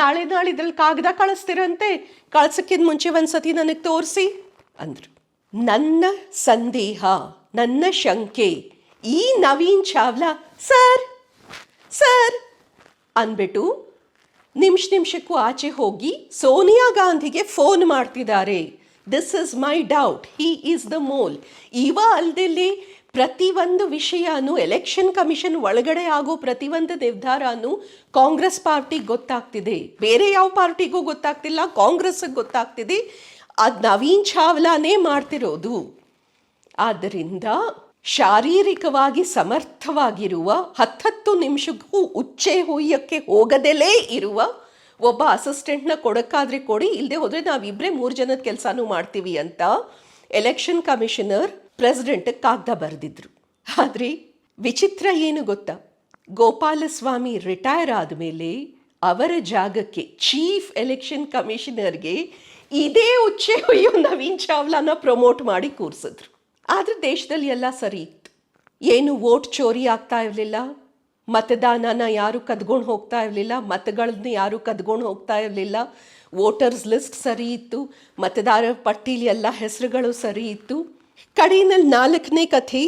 ನಾಳೆ ನಾಳೆ ಇದ್ರಲ್ಲಿ ಕಾಗದ ಕಳಿಸ್ತಿರಂತೆ, ಕಳ್ಸಕ್ಕಿಂತ ಮುಂಚೆ ಒಂದ್ಸತಿ ನನಗೆ ತೋರಿಸಿ ಅಂದರು. ನನ್ನ ಸಂದೇಹ, ನನ್ನ ಶಂಕೆ, ಈ ನವೀನ್ ಚಾವ್ಲಾ, ಸರ್ ಸರ್ ಅಂದ್ಬಿಟ್ಟು ನಿಮಿಷ ನಿಮಿಷಕ್ಕೂ ಆಚೆ ಹೋಗಿ ಸೋನಿಯಾ ಗಾಂಧಿಗೆ ಫೋನ್ ಮಾಡ್ತಿದ್ದಾರೆ. This is my doubt he is the mole ಇವ ಅಲ್ದಲ್ಲಿ ಪ್ರತಿಯೊಂದು ವಿಷಯನೂ ಎಲೆಕ್ಷನ್ ಕಮಿಷನ್ ಒಳಗಡೆ ಆಗೋ ಪ್ರತಿಯೊಂದು ನಿರ್ಧಾರನೂ ಕಾಂಗ್ರೆಸ್ ಪಾರ್ಟಿಗೆ ಗೊತ್ತಾಗ್ತಿದೆ. ಬೇರೆ ಯಾವ ಪಾರ್ಟಿಗೂ ಗೊತ್ತಾಗ್ತಿಲ್ಲ, ಕಾಂಗ್ರೆಸ್ಗೆ ಗೊತ್ತಾಗ್ತಿದೆ. ಅದು ನವೀನ್ ಚಾವ್ಲಾನೇ ಮಾಡ್ತಿರೋದು. ಆದ್ದರಿಂದ ಶಾರೀರಿಕವಾಗಿ ಸಮರ್ಥವಾಗಿರುವ ಹತ್ತತ್ತು ನಿಮಿಷಕ್ಕೂ ಉಚ್ಚೆ ಹೊಯ್ಯಕ್ಕೆ ಹೋಗದಲೇ ಇರುವ ಒಬ್ಬ ಅಸಿಸ್ಟೆಂಟ್ನ ಕೊಡಕ್ಕಾದ್ರೆ ಕೊಡಿ ಇಲ್ಲದೆ ಹೋದರೆ ನಾವಿಬ್ಬರೇ ಮೂರು ಜನದ ಕೆಲಸನೂ ಮಾಡ್ತೀವಿ ಅಂತ ಎಲೆಕ್ಷನ್ ಕಮಿಷನರ್ ಪ್ರೆಸಿಡೆಂಟ್ ಕಾಗ್ದ ಬರೆದಿದ್ರು. ಆದರೆ ವಿಚಿತ್ರ ಏನು ಗೊತ್ತಾ? ಗೋಪಾಲಸ್ವಾಮಿ ರಿಟೈರ್ ಆದಮೇಲೆ ಅವರ ಜಾಗಕ್ಕೆ ಚೀಫ್ ಎಲೆಕ್ಷನ್ ಕಮಿಷನರ್ಗೆ ಇದೇ ಉಚ್ಚೆ ಹೊಯ್ಯೋ ನವೀನ್ ಚಾವ್ಲಾನ ಪ್ರಮೋಟ್ ಮಾಡಿ ಕೂರಿಸಿದ್ರು. ಆದರೆ ದೇಶದಲ್ಲಿ ಎಲ್ಲ ಸರಿ ಇತ್ತು. ಏನು ವೋಟ್ ಚೋರಿ ಆಗ್ತಾ ಇರಲಿಲ್ಲ, ಮತದಾನನ ಯಾರು ಕದ್ಕೊಂಡು ಹೋಗ್ತಾ ಇರಲಿಲ್ಲ ಮತಗಳನ್ನ ಯಾರು ಕದ್ಕೊಂಡು ಹೋಗ್ತಾ ಇರಲಿಲ್ಲ ವೋಟರ್ಸ್ ಲಿಸ್ಟ್ ಸರಿ ಇತ್ತು, ಮತದಾರರ ಪಟ್ಟೀಲಿ ಎಲ್ಲ ಹೆಸರುಗಳು ಸರಿ ಇತ್ತು. ಕಡೆಯಲ್ಲಿ ನಾಲ್ಕನೇ ಕಥೆ,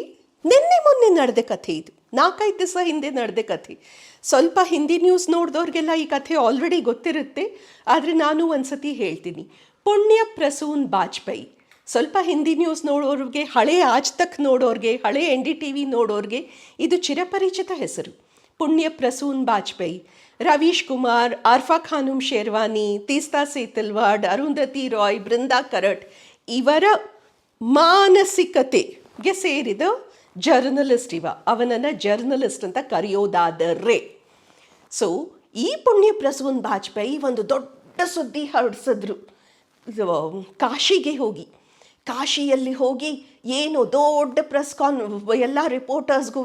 ನಿನ್ನೆ ಮೊನ್ನೆ ನಡೆದ ಕಥೆ ಇದು. ನಾಲ್ಕೈದು ದಿವಸ ಹಿಂದೆ ನಡೆದ ಕಥೆ. ಸ್ವಲ್ಪ ಹಿಂದಿ ನ್ಯೂಸ್ ನೋಡಿದವ್ರಿಗೆಲ್ಲ ಈ ಕಥೆ ಆಲ್ರೆಡಿ ಗೊತ್ತಿರುತ್ತೆ. ಆದರೆ ನಾನು ಒಂದ್ಸತಿ ಹೇಳ್ತೀನಿ. ಪುಣ್ಯ ಪ್ರಸೂನ್ ಬಾಜ್ಪೇಯಿ. ಸ್ವಲ್ಪ ಹಿಂದಿ ನ್ಯೂಸ್ ನೋಡೋರಿಗೆ, ಹಳೆ ಆಜ್ ತಕ್ ನೋಡೋರಿಗೆ, ಹಳೆ ಎನ್ ಡಿ ಟಿ ವಿ ನೋಡೋರಿಗೆ ಇದು ಚಿರಪರಿಚಿತ ಹೆಸರು. ಪುಣ್ಯ ಪ್ರಸೂನ್ ಬಾಜ್ಪೇಯಿ. ರವೀಶ್ ಕುಮಾರ್, ಆರ್ಫಾ ಖಾನುಮ್ ಶೇರ್ವಾನಿ, ತೀಸ್ತಾ ಸೇತಲ್ವಾಡ್, ಅರುಂಧತಿ ರಾಯ್, ಬೃಂದಾ ಕರಟ್ ಇವರ ಮಾನಸಿಕತೆಗೆ ಸೇರಿದ ಜರ್ನಲಿಸ್ಟ್ ಇವ. ಅವನನ್ನು ಜರ್ನಲಿಸ್ಟ್ ಅಂತ ಕರೆಯೋದಾದರೆ. ಸೊ ಈ ಪುಣ್ಯ ಪ್ರಸೂನ್ ವಾಜಪೇಯಿ ಒಂದು ದೊಡ್ಡ ಸುದ್ದಿ ಹರಡಿಸಿದ್ರು ಕಾಶಿಗೆ ಹೋಗಿ. ಕಾಶಿಯಲ್ಲಿ ಹೋಗಿ ಏನು ದೊಡ್ಡ ಪ್ರೆಸ್ ಕಾನ್ ಎಲ್ಲ ರಿಪೋರ್ಟರ್ಸ್ಗೂ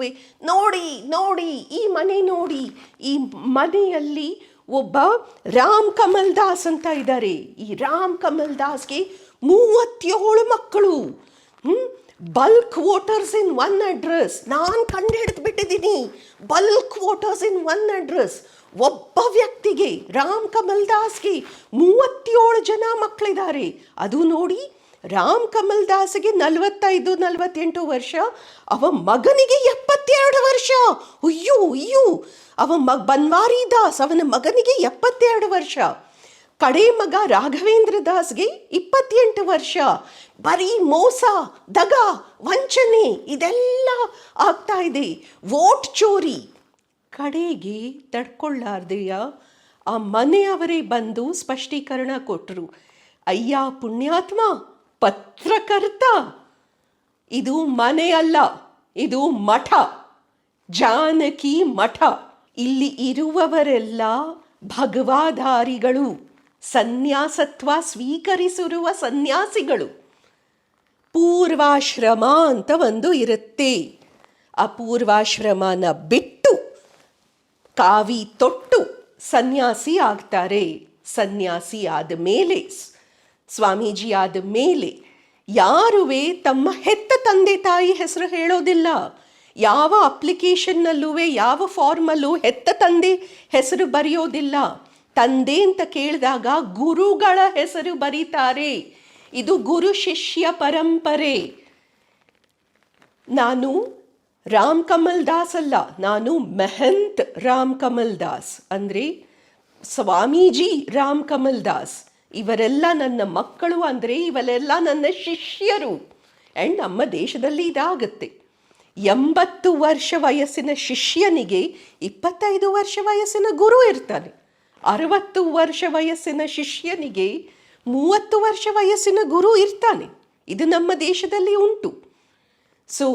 ನೋಡಿ ನೋಡಿ, ಈ ಮನೆ ನೋಡಿ, ಈ ಮನೆಯಲ್ಲಿ ಒಬ್ಬ ರಾಮ್ ಕಮಲ್ ದಾಸ್ ಅಂತ ಇದ್ದಾರೆ ಈ ರಾಮ್ ಕಮಲ್ ದಾಸ್ಗೆ ಮೂವತ್ತೇಳು ಮಕ್ಕಳು. Bulk voters in one address ನಾನು ಕಂಡು ಹಿಡಿದು ಬಿಟ್ಟಿದ್ದೀನಿ. Bulk voters in one address ಒಬ್ಬ ವ್ಯಕ್ತಿಗೆ, ರಾಮ್ ಕಮಲ್ ದಾಸ್ಗೆ ಮೂವತ್ತೇಳು ಜನ ಮಕ್ಕಳಿದ್ದಾರೆ ಅದು ನೋಡಿ, ರಾಮ್ ಕಮಲ್ ದಾಸ್ಗೆ ನಲವತ್ತೈದು, ನಲವತ್ತೆಂಟು ವರ್ಷ, ಅವ ಮಗನಿಗೆ ಎಪ್ಪತ್ತೆರಡು ವರ್ಷ. ಅಯ್ಯೋ ಅಯ್ಯೋ. ಅವ ಮಗ ಬನ್ವಾರಿ ದಾಸ್ ಅವನ ಮಗನಿಗೆ ಎಪ್ಪತ್ತೆರಡು ವರ್ಷ. ಕಡೆ ಮಗ ರಾಘವೇಂದ್ರ ದಾಸ್ಗೆ ಇಪ್ಪತ್ತೆಂಟು ವರ್ಷ. ಬರೀ ಮೋಸ, ದಗ, ವಂಚನೆ ಇದೆಲ್ಲ ಆಗ್ತಾ ಇದೆ. ವೋಟ್ ಚೋರಿ. ಕಡೆಗೆ ತಡ್ಕೊಳ್ಳಾರ್ದೆಯ? ಆ ಮನೆಯವರೇ ಬಂದು ಸ್ಪಷ್ಟೀಕರಣ ಕೊಟ್ಟರು ಅಯ್ಯ, ಪುಣ್ಯಾತ್ಮ, ಪತ್ರಕರ್ತ. ಇದು ಮನೆ ಅಲ್ಲ ಇದು ಮಠ. ಜಾನಕಿ ಮಠ. ಇಲ್ಲಿ ಇರುವವರೆಲ್ಲ ಭಗವಾಧಾರಿಗಳು. ಸನ್ಯಾಸತ್ವ ಸ್ವೀಕರಿಸಿರುವ ಸನ್ಯಾಸಿಗಳು. ಪೂರ್ವಾಶ್ರಮ ಅಂತ ಒಂದು ಇರುತ್ತೆ. ಆ ಪೂರ್ವಾಶ್ರಮನ ಬಿಟ್ಟು ಕಾವಿ ತೊಟ್ಟು ಸನ್ಯಾಸಿ ಆಗ್ತಾರೆ. ಸನ್ಯಾಸಿ ಆದ ಮೇಲೆ, ಸ್ವಾಮೀಜಿ ಆದ ಮೇಲೆ ಯಾರುವೇ ತಮ್ಮ ಹೆತ್ತ ತಂದೆ ತಾಯಿ ಹೆಸರು ಹೇಳೋದಿಲ್ಲ. ಯಾವ ಅಪ್ಲಿಕೇಶನ್ನಲ್ಲೂ ಯಾವ ಫಾರ್ಮಲ್ಲೂ ಹೆತ್ತ ತಂದೆ ಹೆಸರು ಬರೆಯೋದಿಲ್ಲ. ತಂದೆ ಅಂತ ಕೇಳಿದಾಗ ಗುರುಗಳ ಹೆಸರು ಬರೀತಾರೆ. ಇದು ಗುರು ಶಿಷ್ಯ ಪರಂಪರೆ. ನಾನು ರಾಮ್ ಕಮಲ್ ದಾಸ್ ಅಲ್ಲ, ನಾನು ಮೆಹಂತ್ ರಾಮ್ ಕಮಲ್ ದಾಸ್ ಅಂದರೆ ಸ್ವಾಮೀಜಿ ರಾಮ್ ಕಮಲ್ ದಾಸ್. ಇವರೆಲ್ಲ ನನ್ನ ಮಕ್ಕಳು ಅಂದರೆ ಇವರೆಲ್ಲ ನನ್ನ ಶಿಷ್ಯರು. ಆ್ಯಂಡ್ ನಮ್ಮ ದೇಶದಲ್ಲಿ ಇದಾಗುತ್ತೆ. ಎಂಬತ್ತು ವರ್ಷ ವಯಸ್ಸಿನ ಶಿಷ್ಯನಿಗೆ ಇಪ್ಪತ್ತೈದು ವರ್ಷ ವಯಸ್ಸಿನ ಗುರು ಇರ್ತಾನೆ. ಅರವತ್ತು ವರ್ಷ ವಯಸ್ಸಿನ ಶಿಷ್ಯನಿಗೆ ಮೂವತ್ತು ವರ್ಷ ವಯಸ್ಸಿನ ಗುರು ಇರ್ತಾನೆ. ಇದು ನಮ್ಮ ದೇಶದಲ್ಲಿ ಉಂಟು. ಸೊ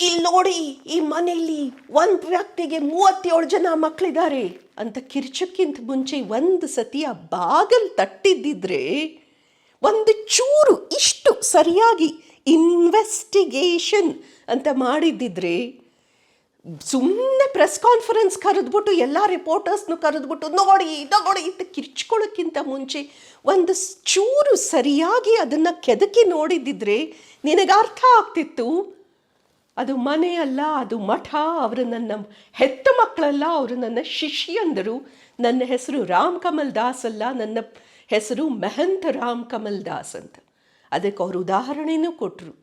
ಇಲ್ಲಿ ನೋಡಿ ಈ ಮನೆಯಲ್ಲಿ ಒಂದು ವ್ಯಕ್ತಿಗೆ ಮೂವತ್ತೇಳು ಜನ ಮಕ್ಕಳಿದ್ದಾರೆ ಅಂತ ಕಿರ್ಚಕ್ಕಿಂತ ಮುಂಚೆ ಒಂದು ಸತಿ ಆ ಬಾಗಲ್ ತಟ್ಟಿದ್ದಿದ್ರೆ ಒಂದು ಚೂರು ಇಷ್ಟು ಸರಿಯಾಗಿ ಇನ್ವೆಸ್ಟಿಗೇಷನ್ ಅಂತ ಮಾಡಿದ್ದಿದ್ರೆ ಸುಮ್ಮನೆ ಪ್ರೆಸ್ ಕಾನ್ಫರೆನ್ಸ್ ಕರೆದ್ಬಿಟ್ಟು ಎಲ್ಲ ರಿಪೋರ್ಟರ್ಸ್ನು ಕರೆದ್ಬಿಟ್ಟು, ನೋಡಿ ನೋಡಿ ಇದು ಕಿರ್ಚ್ಕೊಳ್ಳೋಕ್ಕಿಂತ ಮುಂಚೆ ಒಂದು ಚೂರು ಸರಿಯಾಗಿ ಅದನ್ನು ಕೆದಕಿ ನೋಡಿದ್ದಿದ್ರೆ ನಿನಗೆ ಅರ್ಥ ಆಗ್ತಿತ್ತು? ಅದು ಮನೆ ಅಲ್ಲ, ಅದು ಮಠ, ಅವರು ನನ್ನ ಹೆತ್ತ ಮಕ್ಕಳಲ್ಲ, ಅವರು ನನ್ನ ಶಿಷ್ಯಂದರು. ನನ್ನ ಹೆಸರು ರಾಮ್ ಕಮಲ್ ದಾಸ್ ಅಲ್ಲ, ನನ್ನ ಹೆಸರು ಮೆಹಂತ್ ರಾಮ್ ಕಮಲ್ ದಾಸ್ ಅಂತ. ಅದಕ್ಕೆ ಅವರು ಉದಾಹರಣೆಯೂ ಕೊಟ್ಟರು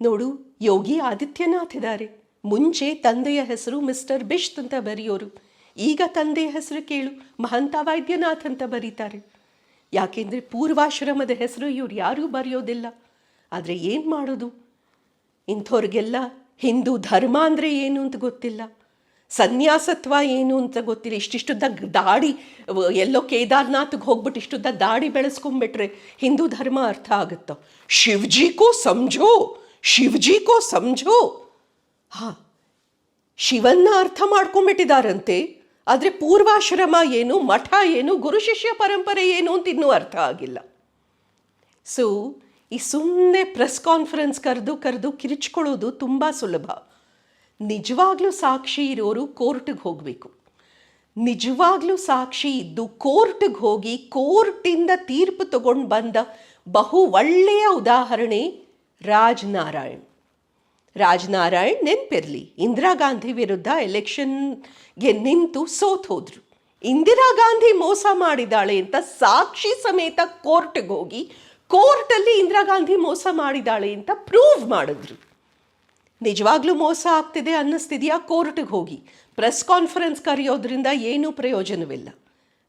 ನೋಡು, ಯೋಗಿ ಆದಿತ್ಯನಾಥ್ ಇದ್ದಾರೆ ಮುಂಚೆ ತಂದೆಯ ಹೆಸರು ಮಿಸ್ಟರ್ ಬಿಷ್ತ್ ಅಂತ ಬರೆಯೋರು. ಈಗ ತಂದೆಯ ಹೆಸರು ಕೇಳು, ಮಹಂತ ವೈದ್ಯನಾಥ್ ಅಂತ ಬರೀತಾರೆ. ಯಾಕೆಂದರೆ ಪೂರ್ವಾಶ್ರಮದ ಹೆಸರು ಇವ್ರು ಯಾರೂ ಬರೆಯೋದಿಲ್ಲ. ಆದರೆ ಏನು ಮಾಡೋದು? ಇಂಥವ್ರಿಗೆಲ್ಲ ಹಿಂದೂ ಧರ್ಮ ಅಂದರೆ ಏನು ಅಂತ ಗೊತ್ತಿಲ್ಲ. ಸನ್ಯಾಸತ್ವ ಏನು ಅಂತ ಗೊತ್ತಿಲ್ಲ. ಇಷ್ಟಿಷ್ಟುದ್ದ ದಾಡಿ ಎಲ್ಲೋ ಕೇದಾರ್ನಾಥ್ಗೆ ಹೋಗ್ಬಿಟ್ಟು ಇಷ್ಟುದ್ದ ದಾಡಿ ಬೆಳೆಸ್ಕೊಂಡ್ಬಿಟ್ರೆ ಹಿಂದೂ ಧರ್ಮ ಅರ್ಥ ಆಗುತ್ತೋ? ಶಿವಜಿ ಕೋ ಸಮझो ಶಿವಜಿ ಹಾ, ಶಿವನ್ನ ಅರ್ಥ ಮಾಡ್ಕೊಂಡ್ಬಿಟ್ಟಿದಾರಂತೆ. ಆದರೆ ಪೂರ್ವಾಶ್ರಮ ಏನು, ಮಠ ಏನು, ಗುರು ಶಿಷ್ಯ ಪರಂಪರೆ ಏನು ಅಂತ ಇನ್ನೂ ಅರ್ಥ ಆಗಿಲ್ಲ. ಸೊ ಈ ಸುಮ್ಮನೆ ಪ್ರೆಸ್ ಕಾನ್ಫರೆನ್ಸ್ ಕರೆದು ಕರೆದು ಕಿರಿಚ್ಕೊಳ್ಳೋದು ತುಂಬ ಸುಲಭ. ನಿಜವಾಗ್ಲೂ ಸಾಕ್ಷಿ ಇರೋರು ಕೋರ್ಟ್ಗೆ ಹೋಗಬೇಕು. ನಿಜವಾಗ್ಲೂ ಸಾಕ್ಷಿ ಇದ್ದು ಕೋರ್ಟ್ಗೆ ಹೋಗಿ ಕೋರ್ಟಿಂದ ತೀರ್ಪು ತಗೊಂಡು ಬಂದ ಬಹು ಒಳ್ಳೆಯ ಉದಾಹರಣೆ ರಾಜ್ ನಾರಾಯಣ್ ರಾಜನಾರಾಯಣ್ ನೆನ್ಪಿರ್ಲಿ. ಇಂದಿರಾ ಗಾಂಧಿ ವಿರುದ್ಧ ಎಲೆಕ್ಷನ್ಗೆ ನಿಂತು ಸೋತ್ ಹೋದ್ರು. ಇಂದಿರಾ ಗಾಂಧಿ ಮೋಸ ಮಾಡಿದಾಳೆ ಅಂತ ಸಾಕ್ಷಿ ಸಮೇತ ಕೋರ್ಟ್ಗೆ ಹೋಗಿ ಕೋರ್ಟಲ್ಲಿ ಇಂದಿರಾ ಗಾಂಧಿ ಮೋಸ ಮಾಡಿದಾಳೆ ಅಂತ ಪ್ರೂವ್ ಮಾಡಿದ್ರು. ನಿಜವಾಗ್ಲೂ ಮೋಸ ಆಗ್ತಿದೆ ಅನ್ನಿಸ್ತಿದೆಯಾ? ಕೋರ್ಟ್ಗೆ ಹೋಗಿ. ಪ್ರೆಸ್ ಕಾನ್ಫರೆನ್ಸ್ ಕರೆಯೋದ್ರಿಂದ ಏನೂ ಪ್ರಯೋಜನವಿಲ್ಲ.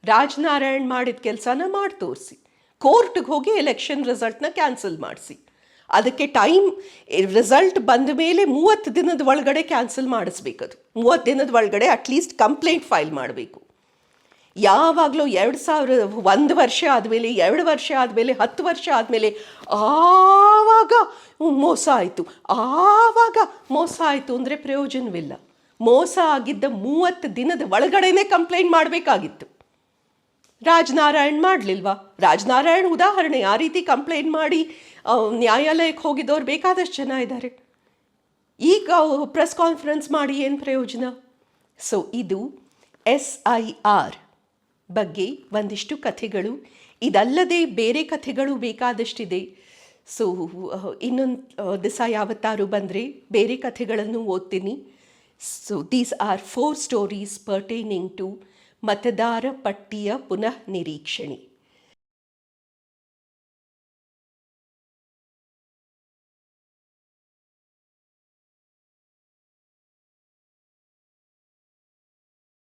ರಾಜನಾರಾಯಣ್ ಮಾಡಿದ ಕೆಲಸನ ಮಾಡಿ ತೋರಿಸಿ. ಕೋರ್ಟ್ಗೆ ಹೋಗಿ ಎಲೆಕ್ಷನ್ ರಿಸಲ್ಟ್ನ ಕ್ಯಾನ್ಸಲ್ ಮಾಡಿಸಿ. ಅದಕ್ಕೆ ಟೈಮ್ ರಿಸಲ್ಟ್ ಬಂದ ಮೇಲೆ ಮೂವತ್ತು ದಿನದ ಒಳಗಡೆ ಕ್ಯಾನ್ಸಲ್ ಮಾಡಿಸ್ಬೇಕದು. ಮೂವತ್ತು ದಿನದ ಒಳಗಡೆ ಅಟ್ಲೀಸ್ಟ್ ಕಂಪ್ಲೇಂಟ್ ಫೈಲ್ ಮಾಡಬೇಕು. ಯಾವಾಗಲೂ ಎರಡು ಸಾವಿರ ಒಂದು ವರ್ಷ ಆದಮೇಲೆ, ಎರಡು ವರ್ಷ ಆದಮೇಲೆ, ಹತ್ತು ವರ್ಷ ಆದಮೇಲೆ ಆವಾಗ ಮೋಸ ಆಯಿತು. ಆವಾಗ ಮೋಸ ಆಯಿತು ಅಂದರೆ ಪ್ರಯೋಜನವಿಲ್ಲ. ಮೋಸ ಆಗಿದ್ದ ಮೂವತ್ತು ದಿನದ ಒಳಗಡೆನೇ ಕಂಪ್ಲೇಂಟ್ ಮಾಡಬೇಕಾಗಿತ್ತು. ರಾಜನಾರಾಯಣ್ ಮಾಡಲಿಲ್ವಾ? ರಾಜನಾರಾಯಣ್ ಉದಾಹರಣೆ, ಆ ರೀತಿ ಕಂಪ್ಲೇಂಟ್ ಮಾಡಿ ನ್ಯಾಯಾಲಯಕ್ಕೆ ಹೋಗಿದ್ದವ್ರು ಬೇಕಾದಷ್ಟು ಜನ ಇದ್ದಾರೆ ಈಗ ಪ್ರೆಸ್ ಕಾನ್ಫರೆನ್ಸ್ ಮಾಡಿ ಏನು ಪ್ರಯೋಜನ? ಸೊ ಇದು ಎಸ್ ಐ ಆರ್ ಬಗ್ಗೆ ಒಂದಿಷ್ಟು ಕಥೆಗಳು. ಇದಲ್ಲದೆ ಬೇರೆ ಕಥೆಗಳು ಬೇಕಾದಷ್ಟಿದೆ. ಸೊ ಇನ್ನೊಂದು ದಿವಸ ಯಾವತ್ತಾರು ಬಂದರೆ ಬೇರೆ ಕಥೆಗಳನ್ನು ಓದ್ತೀನಿ. So these are four stories pertaining to ಮತದಾರ ಪಟ್ಟಿಯ ಪುನಃ ನಿರೀಕ್ಷಣೆ.